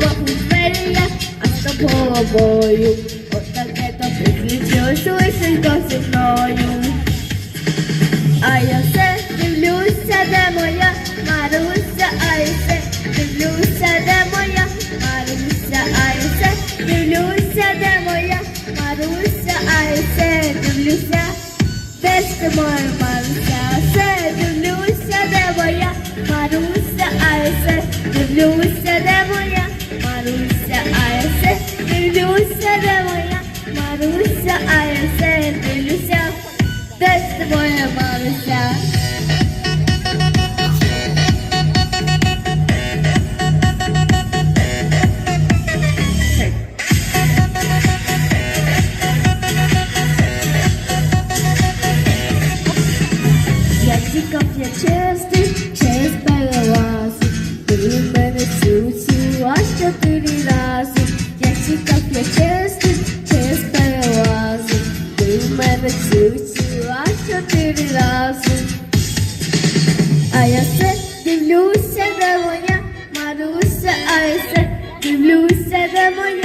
Богу двері я, а з тобою. Отаке то приключилось лишенько зі мною. А я все дивлюся, де моя Маруся, а я все дивлюся, де моя Маруся, а я все дивлюся, де моя Маруся, а я все дивлюся, де ти моя Маруся, все дивлюся, де моя Маруся, а я все дивлюся, де моя Маруся, а я все дивлюся, де моя Маруся, а я все дивлюся. Де ж ти моя Маруся? Я тікав, я через чистий, через я через перелази. Ти мене цілувала ти рази. А я все дивлюся, де моя Маруся, а я все дивлюся, де моя